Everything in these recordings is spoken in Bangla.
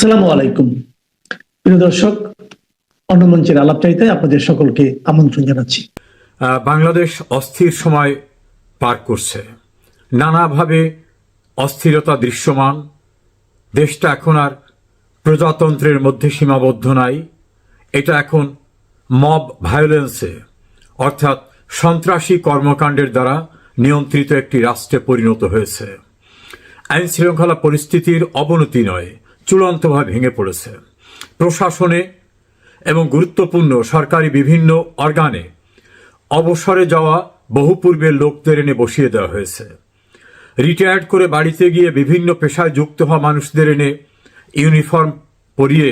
আসসালামু আলাইকুম। প্রিয় দর্শক, অন্য মঞ্চের আলাপচারিতে আপনাদের সকলকে আমন্ত্রণ জানাচ্ছি। বাংলাদেশ অস্থির সময় পার করছে। নানাভাবে অস্থিরতা দৃশ্যমান। দেশটা এখন আর প্রজাতন্ত্রের মধ্যে সীমাবদ্ধ নাই। এটা এখন মব ভায়োলেন্সে অর্থাৎ সন্ত্রাসী কর্মকাণ্ডের দ্বারা নিয়ন্ত্রিত একটি রাষ্ট্রে পরিণত হয়েছে। আইন শৃঙ্খলা পরিস্থিতির অবনতি নয় চূড়ান্তভাবে ভেঙে পড়েছে। প্রশাসনে এবং গুরুত্বপূর্ণ সরকারি বিভিন্ন অর্গানে অবসরে যাওয়া বহু পূর্বের লোকদের এনে বসিয়ে দেওয়া হয়েছে। রিটায়ার্ড করে বাড়িতে গিয়ে বিভিন্ন পেশায় যুক্ত হওয়া মানুষদের এনে ইউনিফর্ম পরিয়ে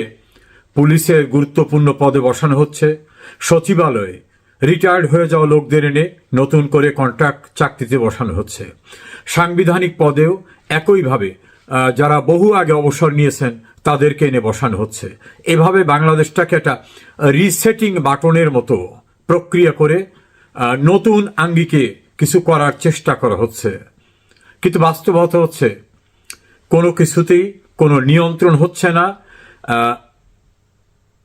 পুলিশের গুরুত্বপূর্ণ পদে বসানো হচ্ছে। সচিবালয়ে রিটায়ার্ড হয়ে যাওয়া লোকদের এনে নতুন করে কন্ট্রাক্ট চাকরিতে বসানো হচ্ছে। সাংবিধানিক পদেও একইভাবে যারা বহু আগে অবসর নিয়েছেন, তাদেরকে এনে বসানো হচ্ছে। এভাবে বাংলাদেশটাকে একটা রিসেটিং বাটনের মতো প্রক্রিয়া করে নতুন আঙ্গিকে কিছু করার চেষ্টা করা হচ্ছে। কিন্তু বাস্তবতা হচ্ছে, কোনো কিছুতেই কোনো নিয়ন্ত্রণ হচ্ছে না।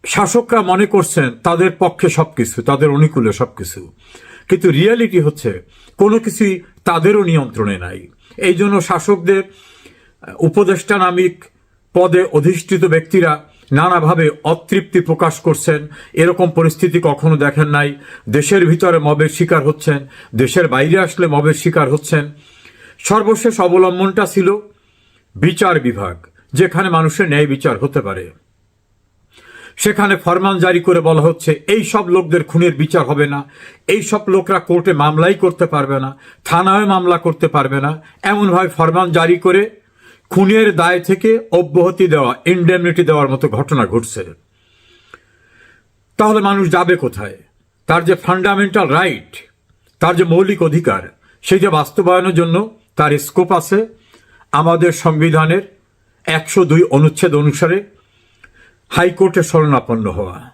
শাসকরা মনে করছেন তাদের পক্ষে সবকিছু, তাদের অনুকূলে সবকিছু। কিন্তু রিয়ালিটি হচ্ছে, কোনো কিছুই তাদেরও নিয়ন্ত্রণে নাই। এই জন্য শাসকদের উপদেষ্টা নামিক পদে অধিষ্ঠিত ব্যক্তিরা নানাভাবে অতৃপ্তি প্রকাশ করছেন। এরকম পরিস্থিতি কখনো দেখেন নাই। দেশের ভিতরে মবের শিকার হচ্ছেন, দেশের বাইরে আসলে মবের শিকার হচ্ছেন। সর্বশেষ অবলম্বনটা ছিল বিচার বিভাগ, যেখানে মানুষের ন্যায় বিচার হতে পারে। সেখানে ফরমান জারি করে বলা হচ্ছে, এই সব লোকদের খুনের বিচার হবে না, এই সব লোকরা কোর্টে মামলাই করতে পারবে না থানায় মামলা করতে পারবে না। এমনভাবে ফরমান জারি করে খুনের দায় থেকে অব্যাহতি দেওয়া ইন্ডেমনিটি দেওয়ার মতো ঘটনা ঘটছে। তাহলে মানুষ যাবে কোথায়? তার যে ফান্ডামেন্টাল রাইট তার যে মৌলিক অধিকার, সেই যে বাস্তবায়নের জন্য তার স্কোপ আছে। আমাদের সংবিধানের একশো দুই অনুচ্ছেদ অনুসারে হাইকোর্টে শরণাপন্ন হওয়া।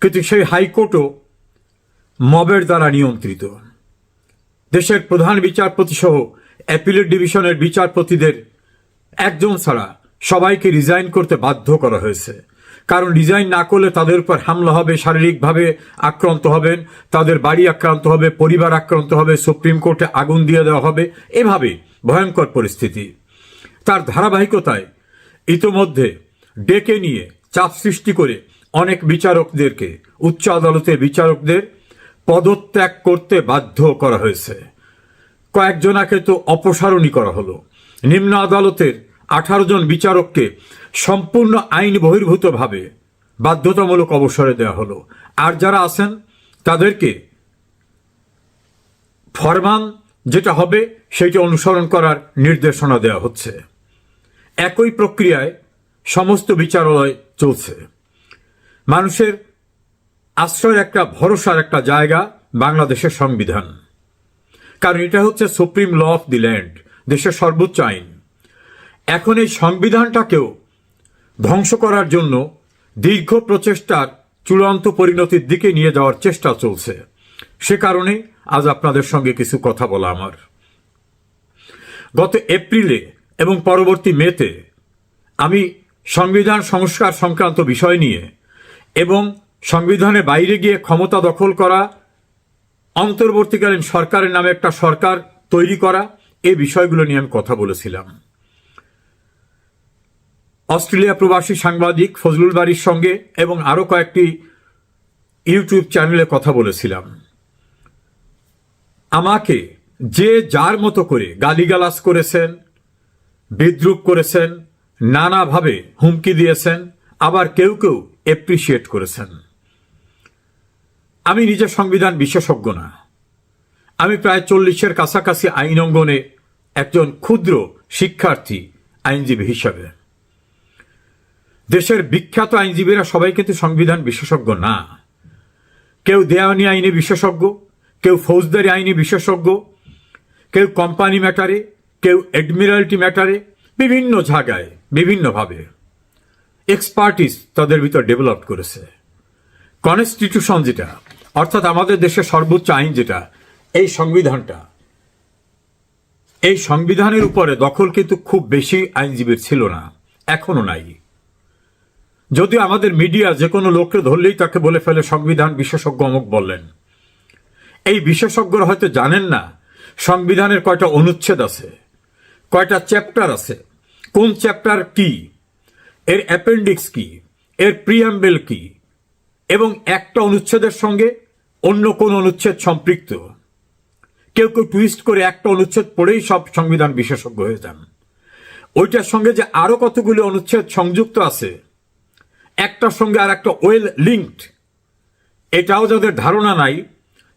কিন্তু সেই হাইকোর্টও মবের দ্বারা নিয়ন্ত্রিত। দেশের প্রধান বিচারপতি সহ অ্যাপিলেট ডিভিশনের বিচারপতিদের একজন ছাড়া সবাইকে রিজাইন করতে বাধ্য করা হয়েছে। কারণ রিজাইন না করলে তাদের উপর হামলা হবে, শারীরিকভাবে আক্রান্ত হবেন, তাদের বাড়ি আক্রান্ত হবে, পরিবার আক্রান্ত হবে, সুপ্রিম কোর্টে আগুন দিয়ে দেওয়া হবে, এভাবে ভয়ঙ্কর পরিস্থিতি। তার ধারাবাহিকতায় ইতোমধ্যে ডেকে নিয়ে চাপ সৃষ্টি করে অনেক বিচারকদেরকে, উচ্চ আদালতের বিচারকদের পদত্যাগ করতে বাধ্য করা হয়েছে। কয়েকজনাকে তো অপসারণই করা হলো। নিম্ন আদালতের আঠারো জন বিচারককে সম্পূর্ণ আইন বহির্ভূতভাবে বাধ্যতামূলক অবসরে দেওয়া হলো। আর যারা আছেন, তাদেরকে ফরমান যেটা হবে, সেটা অনুসরণ করার নির্দেশনা দেওয়া হচ্ছে। একই প্রক্রিয়ায় সমস্ত বিচারালয় চলছে। মানুষের আশ্রয়ের একটা ভরসার একটা জায়গা বাংলাদেশের সংবিধান। কারণ এটা হচ্ছে supreme law of the land দেশের সর্বোচ্চ আইন। এখন এই সংবিধানটাকেও ধ্বংস করার জন্য দীর্ঘ প্রচেষ্টার চূড়ান্ত পরিণতির দিকে নিয়ে যাওয়ার চেষ্টা চলছে। সে কারণে আজ আপনাদের সঙ্গে কিছু কথা বলা আমার। গত এপ্রিলে এবং পরবর্তী মেতে আমি সংবিধান সংস্কার সংক্রান্ত বিষয় নিয়ে এবং সংবিধানের বাইরে গিয়ে ক্ষমতা দখল করা, অন্তর্বর্তীকালীন সরকারের নামে একটা সরকার তৈরি করা এই বিষয়গুলো নিয়ে আমি কথা বলেছিলাম। অস্ট্রেলিয়া প্রবাসী সাংবাদিক ফজলুল বাড়ির সঙ্গে এবং আরও কয়েকটি ইউটিউব চ্যানেলে কথা বলেছিলাম। আমাকে যে যার মতো করে গালিগালাজ করেছেন, বিদ্রুপ করেছেন, নানাভাবে হুমকি দিয়েছেন, আবার কেউ কেউ এপ্রিসিয়েট করেছেন। আমি নিজে সংবিধান বিশেষজ্ঞ না। আমি প্রায় চল্লিশের কাছাকাছি আইন অঙ্গনে একজন ক্ষুদ্র শিক্ষার্থী আইনজীবী হিসাবে। দেশের বিখ্যাত আইনজীবীরা সবাই কিন্তু সংবিধান বিশেষজ্ঞ না। কেউ দেওয়ানি আইনে বিশেষজ্ঞ, কেউ ফৌজদারি আইনে বিশেষজ্ঞ, কেউ কোম্পানি ম্যাটারে, কেউ অ্যাডমিরাল্টি ম্যাটারে, বিভিন্ন জায়গায়, বিভিন্নভাবে এক্সপার্টিস তাদের ভিতর ডেভেলপ করেছে। কনস্টিটিউশন যেটা, অর্থাৎ আমাদের দেশের সর্বোচ্চ আইন যেটা, এই সংবিধানটা এই সংবিধানের উপরে দখল কিন্তু খুব বেশি আইনজীবীর ছিল না এখনও নাই। যদিও আমাদের মিডিয়া যে কোনো লোককে ধরলেই তাকে বলে ফেলে সংবিধান বিশেষজ্ঞ অমুক বললেন। এই বিশেষজ্ঞরা হয়তো জানেন না, সংবিধানের কয়টা অনুচ্ছেদ আছে, কয়টা চ্যাপ্টার আছে, কোন চ্যাপ্টার কি, এর অ্যাপেন্ডিক্স কি, এর প্রিয়াম্বেল কি, এবং একটা অনুচ্ছেদের সঙ্গে অন্য কোন অনুচ্ছেদ সম্পৃক্ত। কেউ কেউ টুইস্ট করে একটা অনুচ্ছেদ পড়েই সব সংবিধান বিশেষজ্ঞ হয়ে যান। ওইটার সঙ্গে যে আরও কতগুলি অনুচ্ছেদ সংযুক্ত আছে, একটার সঙ্গে আর একটা ওয়েল লিঙ্কড এটাও যাদের ধারণা নাই,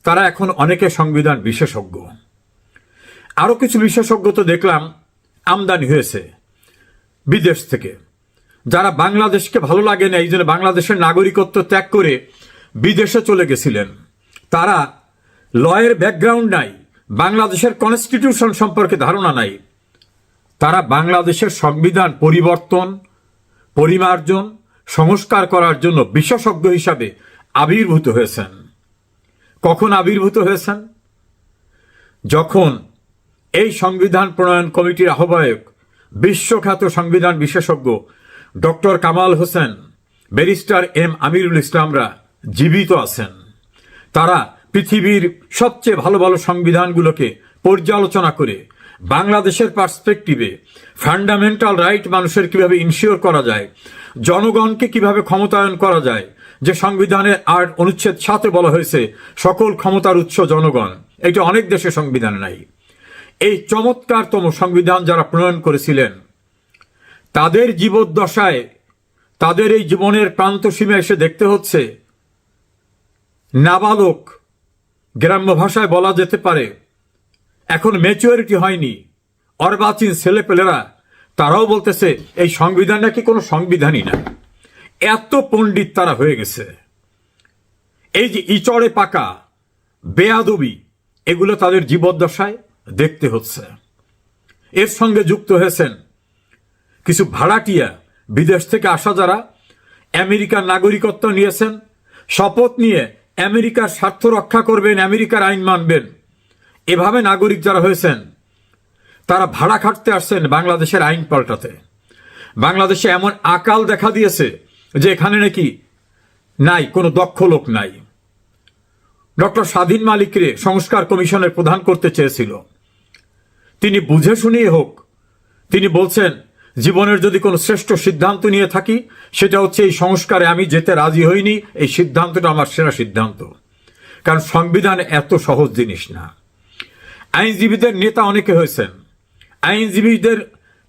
তারা এখন অনেকে সংবিধান বিশেষজ্ঞ। আরও কিছু বিশেষজ্ঞ তো দেখলাম, আমদানি হয়েছে বিদেশ থেকে। যারা বাংলাদেশকে ভালো লাগে না, এই জন্য বাংলাদেশের নাগরিকত্ব ত্যাগ করে বিদেশে চলে গেছিলেন, তারা লয়ের ব্যাকগ্রাউন্ড নাই বাংলাদেশের কনস্টিটিউশন সম্পর্কে ধারণা নাই। তারা বাংলাদেশের সংবিধান পরিবর্তন, পরিমার্জন, সংস্কার করার জন্য বিশেষজ্ঞ হিসাবে আবির্ভূত হয়েছেন। কখন আবির্ভূত হয়েছেন? যখন এই সংবিধান প্রণয়ন কমিটির আহ্বায়ক, বিশ্বখ্যাত সংবিধান বিশেষজ্ঞ doctor Kamal Hossain, barrister M Amirul ইসলামরা জীবিত আছেন। তারা পৃথিবীর সবচেয়ে ভালো ভালো সংবিধানগুলোকে পর্যালোচনা করে বাংলাদেশের পার্সপেক্টিভে ফান্ডামেন্টাল রাইট মানুষের কীভাবে ইনশিওর করা যায়, জনগণকে কীভাবে ক্ষমতায়ন করা যায়, যে সংবিধানের আর অনুচ্ছেদ সাথে বলা হয়েছে, সকল ক্ষমতার উৎস জনগণ। এটা অনেক দেশে সংবিধান নাই। এই চমৎকারতম সংবিধান যারা প্রণয়ন করেছিলেন, তাদের জীবদ্দশায়, তাদের এই জীবনের প্রান্ত সীমা এসে দেখতে হচ্ছে, নাবালক গ্রাম্য ভাষায় বলা যেতে পারে, এখন ম্যাচুরিটি হয়নি। অর্বাচীন ছেলেপেলেরা, তারাও বলতেছে, এই সংবিধান নাকি কোনো সংবিধানই না। এত পণ্ডিত তারা হয়ে গেছে। এই যে ইচড়ে পাকা, বেয়াদবি, এগুলো তাদের জীবদ্দশায় দেখতে হচ্ছে। এর সঙ্গে যুক্ত হয়েছেন কিছু ভাড়াটিয়া বিদেশ থেকে আসা যারা, আমেরিকার নাগরিকত্ব নিয়েছেন, শপথ নিয়ে আমেরিকার স্বার্থ রক্ষা করবেন, আমেরিকার আইন মানবেন। এভাবে নাগরিক যারা হয়েছেন, তারা ভাড়া খাটতে আসছেন বাংলাদেশের আইন পাল্টাতে। বাংলাদেশে এমন আকাল দেখা দিয়েছে যে এখানে নাকি নাই, কোনো দক্ষ লোক নাই। ডক্টর স্বাধীন মালিকরে সংস্কার কমিশনের প্রধান করতে চেয়েছিল। তিনি বুঝে শুনিয়ে হোক, তিনি বলছেন জীবনের যদি কোনো শ্রেষ্ঠ সিদ্ধান্ত নিয়ে থাকি, সেটা হচ্ছে এই সংস্কারে আমি যেতে রাজি হইনি, এই সিদ্ধান্তটা আমার সেরা সিদ্ধান্ত। কারণ সংবিধান এত সহজ জিনিস না। আইনজীবীদের নেতা অনেকে হয়েছেন। আইনজীবীদের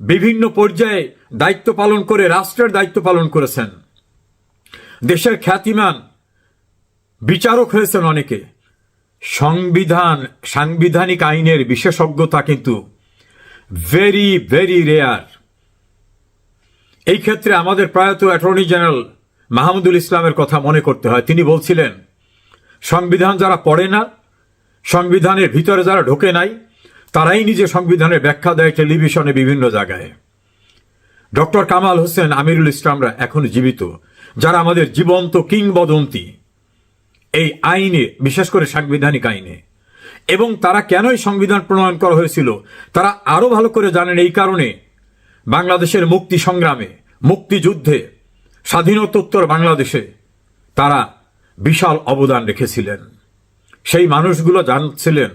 বিভিন্ন পর্যায়ে দায়িত্ব পালন করে, রাষ্ট্রের দায়িত্ব পালন করেছেন। দেশের খ্যাতিমান বিচারক হয়েছেন অনেকে। সংবিধান, সাংবিধানিক আইনের বিশেষজ্ঞতা কিন্তু ভেরি ভেরি রেয়ার এই ক্ষেত্রে আমাদের প্রয়াত অ্যাটর্নি জেনারেল মাহমুদুল ইসলামের কথা মনে করতে হয়। তিনি বলছিলেন, সংবিধান যারা পড়ে না, সংবিধানের ভিতরে যারা ঢোকে নাই, তারাই নিজে সংবিধানের ব্যাখ্যা দেয় টেলিভিশনে বিভিন্ন জায়গায়। ডক্টর কামাল হোসেন আমিরুল ইসলামরা এখন জীবিত, যারা আমাদের জীবন্ত কিংবদন্তি এই আইনে, বিশেষ করে সাংবিধানিক আইনে। এবং তারা কেনই সংবিধান প্রণয়ন করা হয়েছিল, তারা আরও ভালো করে জানেন এই কারণে বাংলাদেশের মুক্তি সংগ্রামে মুক্তিযুদ্ধে স্বাধীনতোত্তর বাংলাদেশে তারা বিশাল অবদান রেখেছিলেন। সেই মানুষগুলো জানছিলেন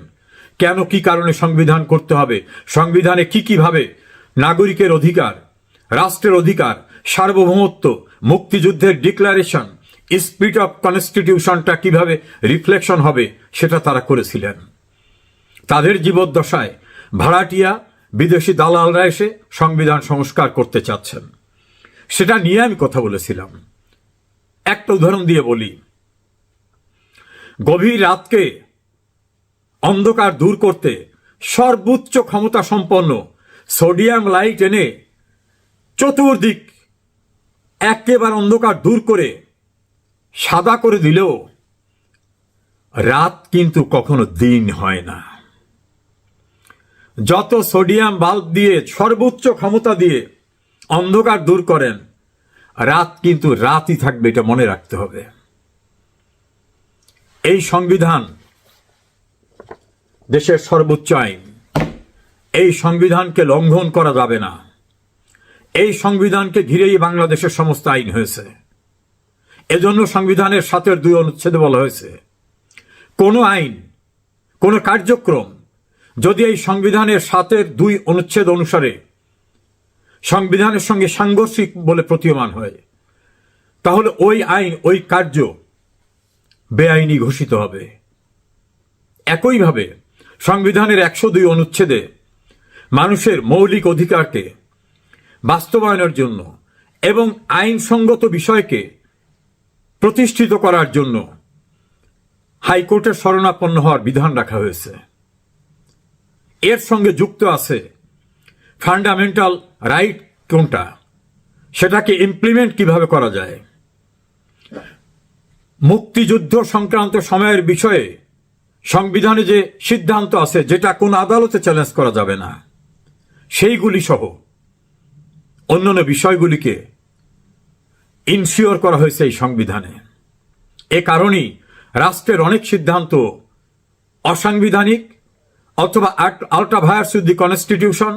কেন কি কারণে সংবিধান করতে হবে, সংবিধানে কি কীভাবে নাগরিকের অধিকার, রাষ্ট্রের অধিকার, সার্বভৌমত্ব, মুক্তিযুদ্ধের ডিক্লারেশন স্পিরিট অফ কনস্টিটিউশনটা কীভাবে রিফ্লেকশন হবে সেটা তারা করেছিলেন। তাদের জীবদ্দশায় ভাড়াটিয়া বিদেশি দালালরা এসে সংবিধান সংস্কার করতে চাচ্ছেন। সেটা নিয়ে আমি কথা বলেছিলাম। একটা উদাহরণ দিয়ে বলি। গভীর রাতকে অন্ধকার দূর করতে সর্বোচ্চ ক্ষমতা সম্পন্ন সোডিয়াম লাইট এনে চতুর্দিক একেবারে অন্ধকার দূর করে সাদা করে দিলেও রাত কিন্তু কখনো দিন হয় না। যত সোডিয়াম বাল্ব দিয়ে সর্বোচ্চ ক্ষমতা দিয়ে অন্ধকার দূর করেন। রাত কিন্তু রাতই থাকবে, এটা মনে রাখতে হবে। এই সংবিধান দেশের সর্বোচ্চ আইন। এই সংবিধানকে লঙ্ঘন করা যাবে না। এই সংবিধানকে ঘিরেই বাংলাদেশের সমস্ত আইন হয়েছে। এজন্য সংবিধানের সাতের দুই অনুচ্ছেদে বলা হয়েছে, কোনো আইন, কোনো কার্যক্রম যদি এই সংবিধানের সাতের দুই অনুচ্ছেদ অনুসারে সংবিধানের সঙ্গে সাংঘর্ষিক বলে প্রতীয়মান হয়। তাহলে ওই আইন, ওই কার্য বেআইনি ঘোষিত হবে। একইভাবে সংবিধানের একশো দুই অনুচ্ছেদে মানুষের মৌলিক অধিকারকে বাস্তবায়নের জন্য এবং আইনসঙ্গত বিষয়কে প্রতিষ্ঠিত করার জন্য হাইকোর্টের শরণাপন্ন হওয়ার বিধান রাখা হয়েছে। এর সঙ্গে যুক্ত আছে ফান্ডামেন্টাল রাইট কোনটা? সেটাকে ইমপ্লিমেন্ট কীভাবে করা যায়? মুক্তিযুদ্ধ সংক্রান্ত সময়ের বিষয়ে সংবিধানে যে সিদ্ধান্ত আছে, যেটা কোন আদালতে চ্যালেঞ্জ করা যাবে না, সেইগুলি সহ অন্যান্য বিষয়গুলিকে ইনসিওর করা হয়েছে এই সংবিধানে। এ কারণেই রাষ্ট্রের অনেক সিদ্ধান্ত অসাংবিধানিক অথবা ultra vires with the constitution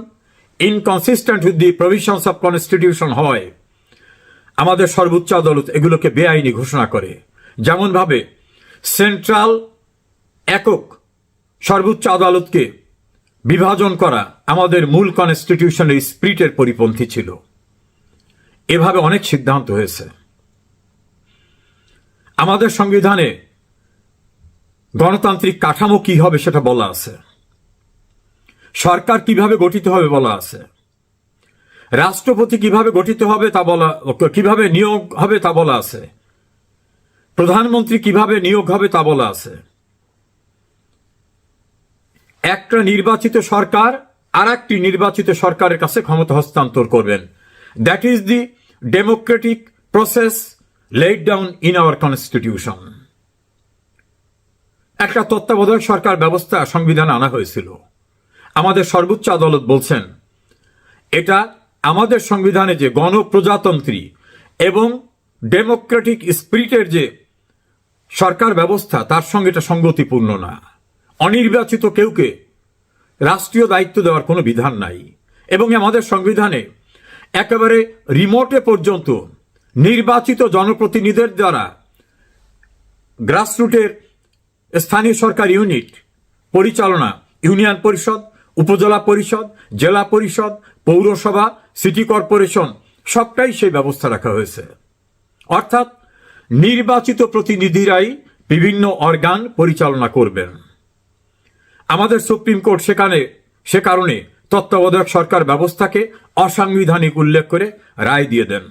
inconsistent with the provisions of constitution হয়। আমাদের সর্বোচ্চ আদালত এগুলোকে বেআইনি ঘোষণা করে। যেমনভাবে সেন্ট্রাল একক সর্বোচ্চ আদালতকে বিভাজন করা আমাদের মূল কনস্টিটিউশনের স্পিরিটের পরিপন্থী ছিল। এভাবে অনেক সিদ্ধান্ত হয়েছে। আমাদের সংবিধানে গণতান্ত্রিক কাঠামো কি হবে সেটা বলা আছে। সরকার কীভাবে গঠিত হবে বলা আছে। রাষ্ট্রপতি কীভাবে গঠিত হবে তা বলা, কীভাবে নিয়োগ হবে তা বলা আছে। প্রধানমন্ত্রী কীভাবে নিয়োগ হবে তা বলা আছে। একটা নির্বাচিত সরকার আর একটি নির্বাচিত সরকারের কাছে ক্ষমতা হস্তান্তর করবেন। That is the democratic process laid down in our constitution একটা তত্ত্বাবধায়ক সরকার ব্যবস্থা, সংবিধানে আনা হয়েছিল। আমাদের সর্বোচ্চ আদালত বলছেন, এটা আমাদের সংবিধানে যে গণপ্রজাতন্ত্রী এবং ডেমোক্রেটিক স্পিরিটের যে সরকার ব্যবস্থা, তার সঙ্গে এটা সঙ্গতিপূর্ণ না। অনির্বাচিত কেউকে রাষ্ট্রীয় দায়িত্ব দেওয়ার কোনো বিধান নাই। এবং আমাদের সংবিধানে একেবারে রিমোটে পর্যন্ত নির্বাচিত জনপ্রতিনিধিদের দ্বারা গ্রাসরুটের স্থানীয় সরকার ইউনিট পরিচালনা, ইউনিয়ন পরিষদ উপজেলা পরিষদ, জেলা পরিষদ, পৌরসভা সিটি কর্পোরেশন সবটাই সেই ব্যবস্থা রাখা হয়েছে। অর্থাৎ নির্বাচিত প্রতিনিধিরাই বিভিন্ন অর্গান পরিচালনা করবেন। আমাদের সুপ্রিম কোর্ট সেখানে, সে কারণে তত্ত্বাবধায়ক সরকার ব্যবস্থাকে অসাংবিধানিক উল্লেখ করে রায় দিয়ে দেন।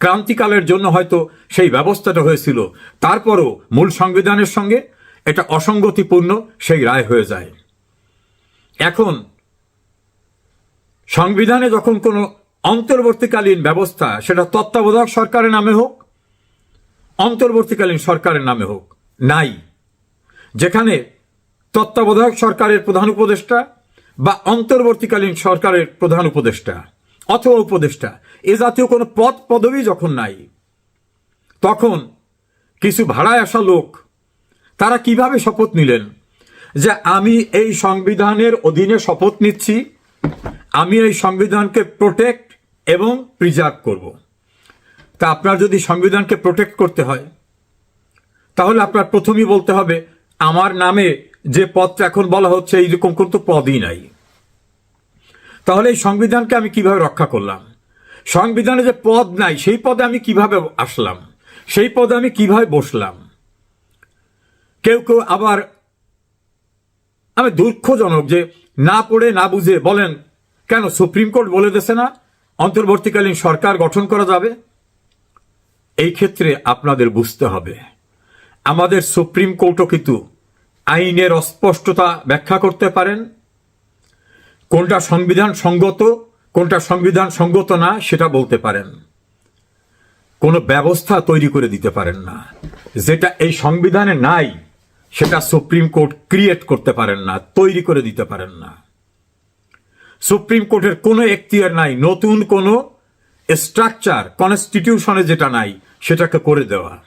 ক্রান্তিকালের জন্য হয়তো সেই ব্যবস্থাটা হয়েছিল, তারপরও মূল সংবিধানের সঙ্গে এটা অসঙ্গতিপূর্ণ সেই রায় হয়ে যায়। এখন, সংবিধানে যখন কোনো অন্তর্বর্তীকালীন ব্যবস্থা, সেটা তত্ত্বাবধায়ক সরকারের নামে হোক, অন্তর্বর্তীকালীন সরকারের নামে হোক, নাই। যেখানে তত্ত্বাবধায়ক সরকারের প্রধান উপদেষ্টা বা অন্তর্বর্তীকালীন সরকারের প্রধান উপদেষ্টা অথবা উপদেষ্টা, এ জাতীয় কোনো পদ, পদবি যখন নাই, তখন কিছু ভাড়ায় আসা লোক, তারা কীভাবে শপথ নিলেন? যে আমি এই সংবিধানের অধীনে শপথ নিচ্ছি, আমি এই সংবিধানকে প্রোটেক্ট এবং প্রিজার্ভ করব। তা আপনার যদি সংবিধানকে প্রোটেক্ট করতে হয়, তাহলে আপনার প্রথমেই বলতে হবে, আমার নামে যে পদটা এখন বলা হচ্ছে এইরকম কোন তো পদই নাই। তাহলে এই সংবিধানকে আমি কীভাবে রক্ষা করলাম? সংবিধানে যে পদ নাই, সেই পদে আমি কীভাবে আসলাম? সেই পদে আমি কীভাবে বসলাম? কেউ কেউ আবার আমি দুঃখজনক যে না পড়ে না বুঝে বলেন, কেন সুপ্রিম কোর্ট বলে দিয়েছে না, অন্তর্বর্তীকালীন সরকার গঠন করা যাবে? এই ক্ষেত্রে আপনাদের বুঝতে হবে, আমাদের সুপ্রিম কোর্টও কিন্তু আইনের অস্পষ্টতা ব্যাখ্যা করতে পারেন। কোনটা সংবিধান সঙ্গত, কোনটা সংবিধান সঙ্গত না, সেটা বলতে পারেন। কোনো ব্যবস্থা তৈরি করে দিতে পারেন না, যেটা এই সংবিধানে নাই। সেটা সুপ্রিম কোর্ট ক্রিয়েট করতে পারেন না, তৈরি করে দিতে পারেন না। সুপ্রিম কোর্টের কোনো এখতিয়ার নাই, নতুন কোনো স্ট্রাকচার কনস্টিটিউশনে যেটা নাই, সেটাকে করে দেওয়া।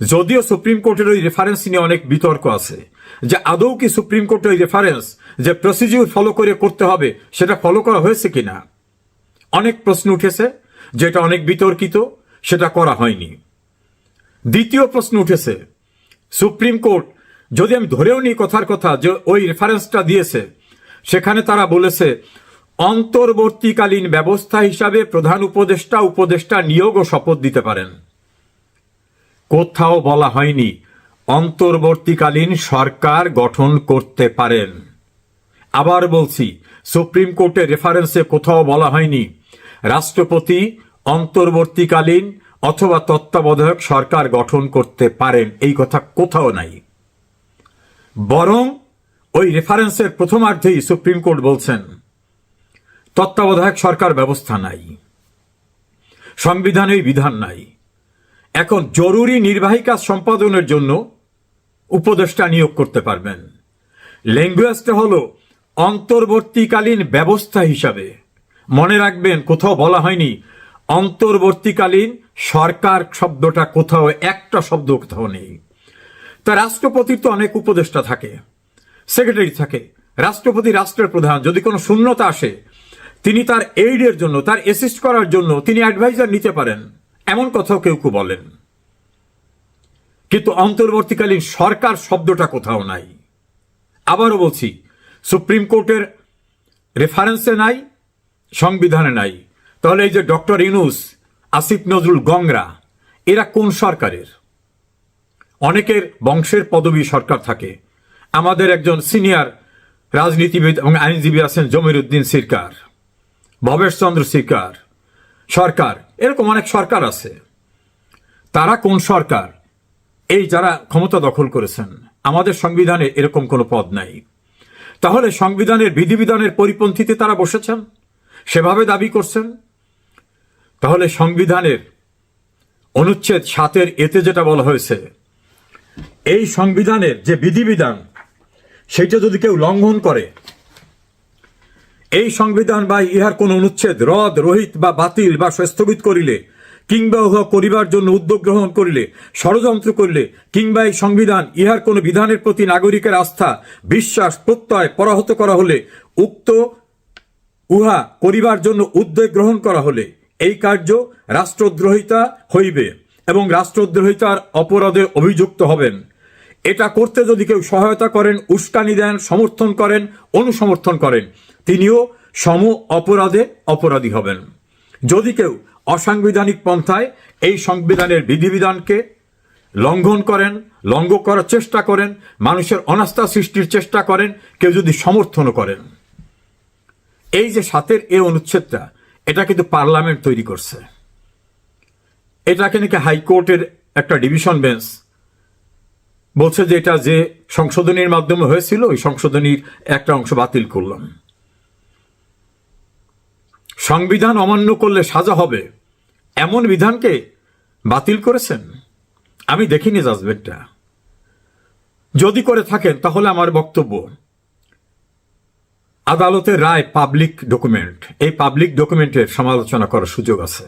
যদিও সুপ্রিম কোর্টের ওই রেফারেন্স নিয়ে অনেক বিতর্ক আছে, যে আদৌ কি সুপ্রিম কোর্টের ওই রেফারেন্স যে প্রসিডিউর ফলো করে করতে হবে, সেটা ফলো করা হয়েছে কিনা? অনেক প্রশ্ন উঠেছে, যেটা অনেক বিতর্কিত, সেটা করা হয়নি। দ্বিতীয় প্রশ্ন উঠেছে সুপ্রিম কোর্ট, যদি আমি ধরেও নিই কথার কথা যে ওই রেফারেন্সটা দিয়েছে, সেখানে তারা বলেছে, অন্তর্বর্তীকালীন ব্যবস্থা হিসাবে প্রধান উপদেষ্টা উপদেষ্টা নিয়োগ ও শপথ দিতে পারেন। কোথাও বলা হয়নি, অন্তর্বর্তীকালীন সরকার গঠন করতে পারেন। আবার বলছি, সুপ্রিম কোর্টের রেফারেন্সে কোথাও বলা হয়নি, রাষ্ট্রপতি অন্তর্বর্তীকালীন অথবা তত্ত্বাবধায়ক সরকার গঠন করতে পারেন, এই কথা কোথাও নাই। বরং ওই রেফারেন্সের প্রথমার্ধেই সুপ্রিম কোর্ট বলছেন, তত্ত্বাবধায়ক সরকার ব্যবস্থা নাই সংবিধানে বিধান নাই। এখন জরুরি নির্বাহী কাজ সম্পাদনের জন্য উপদেষ্টা নিয়োগ করতে পারবেন। ল্যাঙ্গুয়েজটা হলো অন্তর্বর্তীকালীন ব্যবস্থা হিসাবে। মনে রাখবেন, কোথাও বলা হয়নি অন্তর্বর্তীকালীন সরকার শব্দটা কোথাও, একটা শব্দ কোথাও নেই। তা রাষ্ট্রপতির তো অনেক উপদেষ্টা থাকে, সেক্রেটারি থাকে, রাষ্ট্রপতি রাষ্ট্রের প্রধান, যদি কোনো শূন্যতা আসে, তিনি তার এইডের জন্য, তার অ্যাসিস্ট করার জন্য, তিনি অ্যাডভাইজার নিতে পারেন, এমন কথাও কেউ কেউ বলেন। কিন্তু অন্তর্বর্তীকালীন সরকার শব্দটা কোথাও নাই। আবারও বলছি, সুপ্রিম কোর্টের রেফারেন্সে নাই, সংবিধানে নাই। তাহলে এই যে ডক্টর ইনুস আসিফ নজরুল গংরা এরা কোন সরকারের? অনেকের বংশের পদবী সরকার থাকে। আমাদের একজন সিনিয়র রাজনীতিবিদ এবং আইনজীবী আছেন জমির উদ্দিন সিরকার ভবেশ চন্দ্র সিরকার, সরকার, এরকম অনেক সরকার আছে। তারা কোন সরকার? এই যারা ক্ষমতা দখল করেছেন, আমাদের সংবিধানে এরকম কোনো পদ নাই। তাহলে সংবিধানের বিধিবিধানের পরিপন্থীতে তারা বসেছেন? সেভাবে দাবি করছেন? তাহলে সংবিধানের অনুচ্ছেদ সাতের এতে যেটা বলা হয়েছে, এই সংবিধানের যে বিধিবিধান, সেটা যদি কেউ লঙ্ঘন করে, এই সংবিধান বা ইহার কোন অনুচ্ছেদ, রদ, রহিত বা বাতিল বা স্থগিত করিলে, কিংবা উহা করিবার জন্য উদ্যোগ গ্রহণ করিলে, ষড়যন্ত্র করিলে, কিংবা এই সংবিধান ইহার কোন বিধানের প্রতি নাগরিকের আস্থা, বিশ্বাস, প্রত্যয় পরাহত করা হলে, উক্ত উহা করিবার জন্য উদ্যোগ গ্রহণ করা হলে এই কার্য রাষ্ট্রদ্রোহিতা হইবে এবং রাষ্ট্রদ্রোহিতার অপরাধে অভিযুক্ত হবেন। এটা করতে যদি কেউ সহায়তা করেন, উস্কানি দেন, সমর্থন করেন, অনুসমর্থন করেন, তিনিও সম অপরাধে অপরাধী হবেন। যদি কেউ অসাংবিধানিক পন্থায় এই সংবিধানের বিধিবিধানকে লঙ্ঘন করেন, লঙ্ঘ করার চেষ্টা করেন, মানুষের অনাস্থা সৃষ্টির চেষ্টা করেন, কেউ যদি সমর্থনও করেন। এই যে সাতের এ অনুচ্ছেদটা এটা কিন্তু পার্লামেন্ট তৈরি করছে। এটাকে নাকি হাইকোর্টের একটা ডিভিশন বেঞ্চ। বলছে যে এটা যে সংশোধনীর মাধ্যমে হয়েছিল, ওই সংশোধনীর একটা অংশ বাতিল করলাম। সংবিধান অমান্য করলে সাজা হবে, এমন বিধানকে বাতিল করেছেন? আমি দেখিনি জাজমেন্টটা। যদি করে থাকেন, তাহলে আমার বক্তব্য আদালতের রায় পাবলিক ডকুমেন্ট এই পাবলিক ডকুমেন্টের সমালোচনা করার সুযোগ আছে।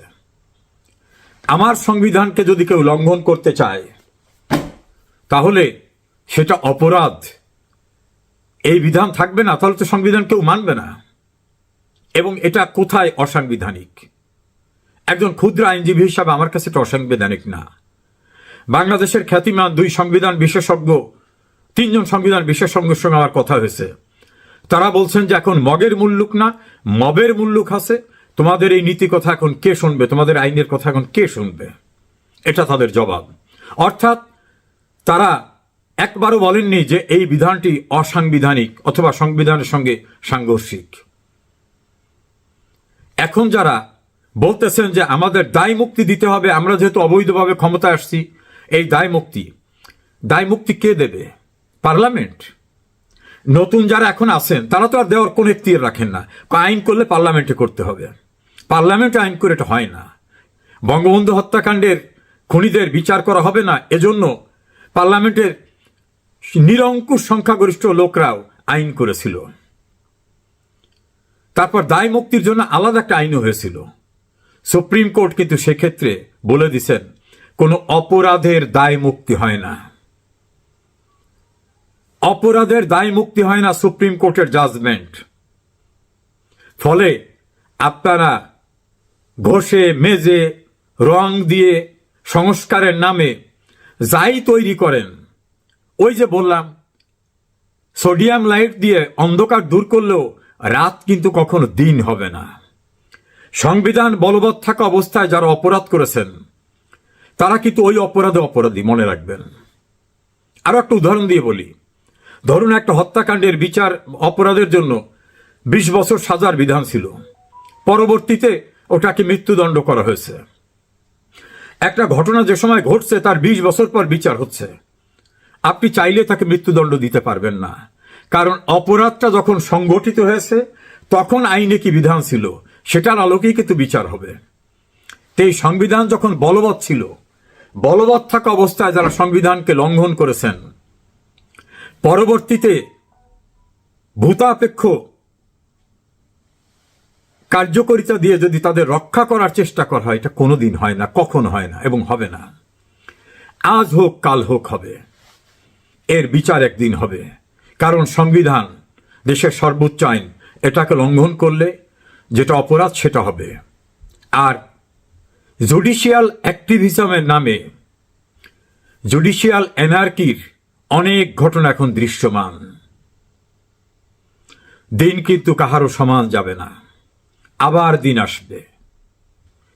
আমার সংবিধানকে যদি কেউ লঙ্ঘন করতে চায়, তাহলে সেটা অপরাধ। এই বিধান থাকবে না, তাহলে তো সংবিধান কেউ মানবে না। এবং এটা কোথায় অসাংবিধানিক? একজন ক্ষুদ্র আইনজীবী হিসাবে আমার কাছে এটা অসাংবিধানিক না। বাংলাদেশের খ্যাতিমান দুই সংবিধান বিশেষজ্ঞ, তিনজন সংবিধান বিশেষজ্ঞের সঙ্গে আমার কথা হয়েছে। তারা বলছেন যে এখন মগের মুল্লুক না, মবের মুল্লুক আছে। তোমাদের এই নীতি কথা এখন কে শুনবে? তোমাদের আইনের কথা এখন কে শুনবে? এটা তাদের জবাব। অর্থাৎ তারা একবারও বলেননি যে এই বিধানটি অসাংবিধানিক অথবা সংবিধানের সঙ্গে সাংঘর্ষিক। এখন যারা বলতেছেন যে আমাদের দায় মুক্তি দিতে হবে, আমরা যেহেতু অবৈধভাবে ক্ষমতায় আসছি, এই দায় মুক্তি দায় মুক্তি কে দেবে? পার্লামেন্ট? নতুন যারা এখন আছেন, তারা তো আর দেওয়ার কোন এখতিয়ার রাখেন না। আইন করলে পার্লামেন্টে করতে হবে। পার্লামেন্টে আইন করে এটা হয় না। বঙ্গবন্ধু হত্যাকাণ্ডের খুনিদের বিচার করা হবে না। এজন্য পার্লামেন্টের নিরঙ্কুশ সংখ্যাগরিষ্ঠ লোকরাও আইন করেছিল। তারপর দায় মুক্তির জন্য আলাদা একটা আইনও হয়েছিল। সুপ্রিম কোর্ট কিন্তু সেক্ষেত্রে বলে দিছেন, কোনো অপরাধের দায় মুক্তি হয় না। অপরাধের দায় মুক্তি হয় না সুপ্রিম কোর্টের জাজমেন্ট ফলে আপনারা ঘষে, মেজে, রং দিয়ে, সংস্কারের নামে যাই তৈরি করেন, ওই যে বললাম, সোডিয়াম লাইট দিয়ে অন্ধকার দূর করলেও রাত কিন্তু কখনো দিন হবে না। সংবিধান বলবৎ থাকা অবস্থায় যারা অপরাধ করেছেন, তারা কিন্তু ওই অপরাধে অপরাধী মনে রাখবেন। আরও একটা উদাহরণ দিয়ে বলি। ধরুন একটা হত্যাকাণ্ডের বিচার অপরাধের জন্য বিশ বছর সাজার বিধান ছিল। পরবর্তীতে ওটাকে মৃত্যুদণ্ড করা হয়েছে। একটা ঘটনা যে সময় ঘটছে, তার বিশ বছর পর বিচার হচ্ছে। আপনি চাইলে তাকে মৃত্যুদণ্ড দিতে পারবেন না। কারণ অপরাধটা যখন সংগঠিত হয়েছে, তখন আইনে কি বিধান ছিল? সেটার আলোকেই কিন্তু বিচার হবে। এই সংবিধান যখন বলবৎ ছিল, বলবৎ থাকা অবস্থায় যারা সংবিধানকে লঙ্ঘন করেছেন পরবর্তীতে ভূতাপেক্ষ কার্যকরিতা দিয়ে যদি তাদের রক্ষা করার চেষ্টা করা হয়, এটা কোনোদিন হয় না, কখন হয় না এবং হবে না। আজ হোক, কাল হোক হবে। এর বিচার একদিন হবে। কারণ সংবিধান, দেশের সর্বোচ্চ আইন, এটাকে লঙ্ঘন করলে যেটা অপরাধ, সেটা হবে। আর জুডিশিয়াল অ্যাক্টিভিজমের নামে জুডিশিয়াল এনার্কির অনেক ঘটনা এখন দৃশ্যমান। দিন কিন্তু কাহারও সমান যাবে না। আবার দিন আসবে।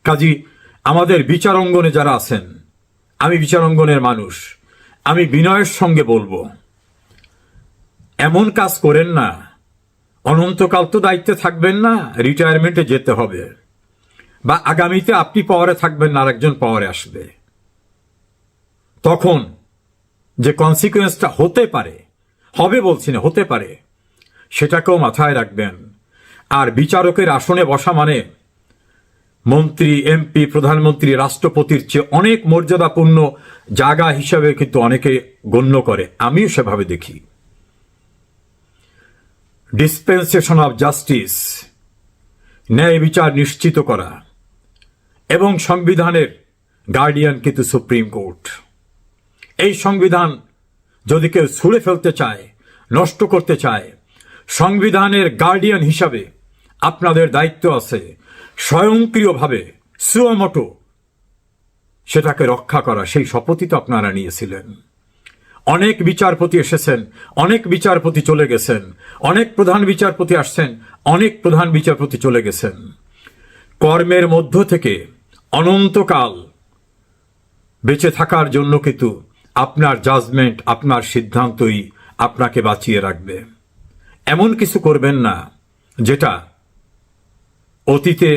কাজী, আমাদের বিচার অঙ্গনে যারা আছেন, আমি বিচার অঙ্গনের মানুষ, আমি বিনয়ের সঙ্গে বলব। এমন কাজ করেন না, অনন্তকাল তো দায়িত্বে থাকবেন না, রিটায়ারমেন্টে যেতে হবে। বা আগামীতে আপনি পাওয়ারে থাকবেন না, আরেকজন পাওয়ারে আসবে। তখন যে কনসিকুয়েন্সটা হতে পারে, হবে বলছি না, হতে পারে, সেটাকেও মাথায় রাখবেন। আর বিচারকের আসনে বসা মানে মন্ত্রী, এমপি, প্রধানমন্ত্রী, রাষ্ট্রপতির চেয়ে অনেক মর্যাদাপূর্ণ জায়গা হিসাবে কিন্তু অনেকে গণ্য করে। আমিও সেভাবে দেখি। ডিসপেন্সেশন অফ জাস্টিস ন্যায় বিচার নিশ্চিত করা, এবং সংবিধানের গার্ডিয়ান কিন্তু সুপ্রিম কোর্ট। এই সংবিধান যদি কেউ ছুঁড়ে ফেলতে চায়, নষ্ট করতে চায়, সংবিধানের গার্ডিয়ান হিসাবে আপনাদের দায়িত্ব আছে স্বয়ংক্রিয়ভাবে, সুয়মটো সেটাকে রক্ষা করা। সেই শপথই তো আপনারা নিয়েছিলেন। অনেক বিচারপতি এসেছেন, অনেক বিচারপতি চলে গেছেন, অনেক প্রধান বিচারপতি আসছেন, অনেক প্রধান বিচারপতি চলে গেছেন। কর্মের মধ্য থেকে অনন্তকাল বেঁচে থাকার জন্য কিন্তু আপনার জাজমেন্ট আপনার সিদ্ধান্তই আপনাকে বাঁচিয়ে রাখবে। এমন কিছু করবেন না, যেটা অতীতে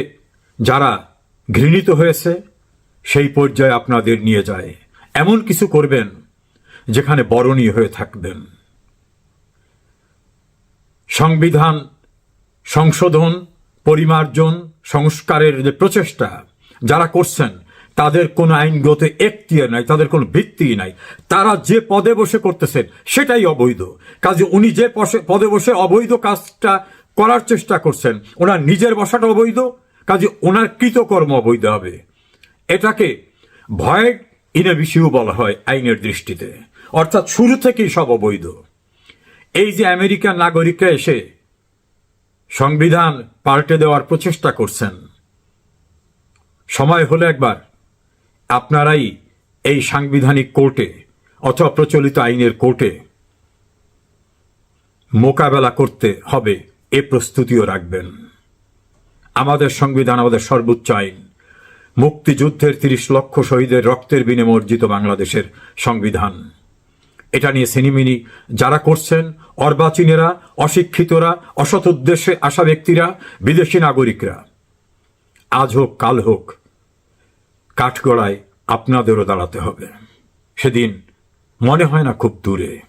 যারা ঘৃণিত হয়েছে, সেই পর্যায়ে আপনাদের নিয়ে যায়। এমন কিছু করবেন যেখানে বরণীয় হয়ে থাকবেন। সংবিধান, সংশোধন, পরিমার্জন, সংস্কারের যে প্রচেষ্টা যারা করছেন তাদের কোনো আইনগত এখতিয়ার নাই, তাদের কোনো ভিত্তি নাই। তারা যে পদে বসে করতেছেন, সেটাই অবৈধ। কাজে উনি যে পদে বসে অবৈধ কাজটা করার চেষ্টা করছেন, ওনার নিজের বসাটা অবৈধ, কাজে ওনার কৃতকর্ম অবৈধ হবে। এটাকে ভয় ইনে বিষয় বলা হয় আইনের দৃষ্টিতে। অর্থাৎ শুরু থেকেই সব অবৈধ। এই যে আমেরিকান নাগরিকরা এসে সংবিধান পাল্টে দেওয়ার প্রচেষ্টা করছেন, সময় হলে একবার আপনারাই এই সাংবিধানিক কোর্টে অথবা প্রচলিত আইনের কোর্টে মোকাবেলা করতে হবে, এ প্রস্তুতিও রাখবেন। আমাদের সংবিধান আমাদের সর্বোচ্চ আইন। মুক্তিযুদ্ধের তিরিশ লক্ষ শহীদের রক্তের বিনিময়ে অর্জিত বাংলাদেশের সংবিধান। এটা নিয়ে সিনিমিনি যারা করছেন, অর্বাচীনেরা, অশিক্ষিতরা, অসৎ উদ্দেশ্যে আসা ব্যক্তিরা, বিদেশি নাগরিকরা, আজ হোক, কাল হোক কাঠগড়ায় আপনাদেরও দাঁড়াতে হবে। সেদিন মনে হয় না খুব দূরে।